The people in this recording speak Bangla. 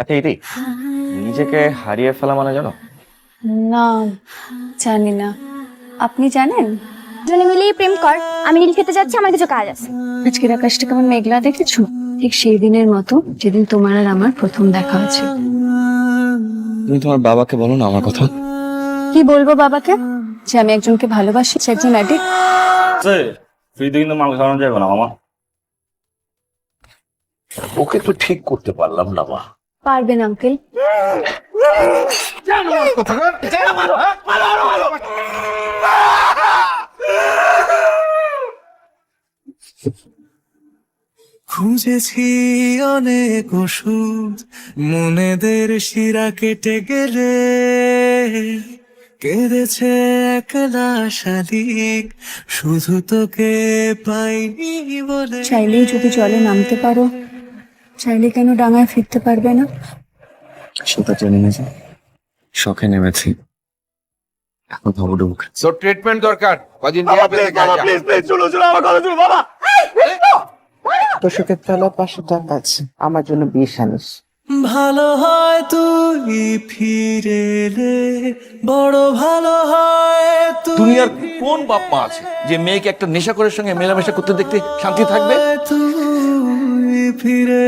আচ্ছা ইতি নিজেকে হারিয়ে ফেলা মানে জানো? না জানি না। আপনি জানেন? দুজনে মিলেই প্রেম কর আমি নীল খেতে যাচ্ছি আমার কিছু কাজ আছে। আজকের আকাশটা কেমন মেঘলা দেখেছ? ঠিক সেই দিনের মতো যেদিন তোমার আর আমার প্রথম দেখা হয়েছে। তুমি তোমার বাবাকে বলো না আমার কথা। কি বলব বাবাকে? যে আমি একজনকে ভালোবাসি সে একজন অ্যাডিক্ট তুই কিন্তু মাল খাওয়ানো যাবে না মামা। ওকে তো ঠিক করতে পারলাম না মা। পারবেন আঙ্কেল খুঁজেছি অনেক ওষুধ মনেদের শিরা কেটে গেলে। কেঁদেছে একলা শালিক শুধু তোকে পাইনি বলে। চাইলেই যদি জলে নামতে পারো চাইলে কেন ডাঙায় ফিরতে পারবে না? সেটা জেনে নিয়েছি শখে নেমেছি। এখন ভাবো ডুবুক তোর ট্রিটমেন্ট দরকার। কদিন রিহাবে থেকে আসা। তোষকের তলা পাঁচশো টাকা আছে। আমার জন্য বিষ আনিস। ভালো হয় তুই ফিরে এলে বড় ভালো হয় তুই দুনিয়ার কোন বাপ মা আছে যে মেয়েকে একটা নেশাকরের সঙ্গে মেলামেশা করতে দেখতে শান্তি থাকবে? তুই ফিরে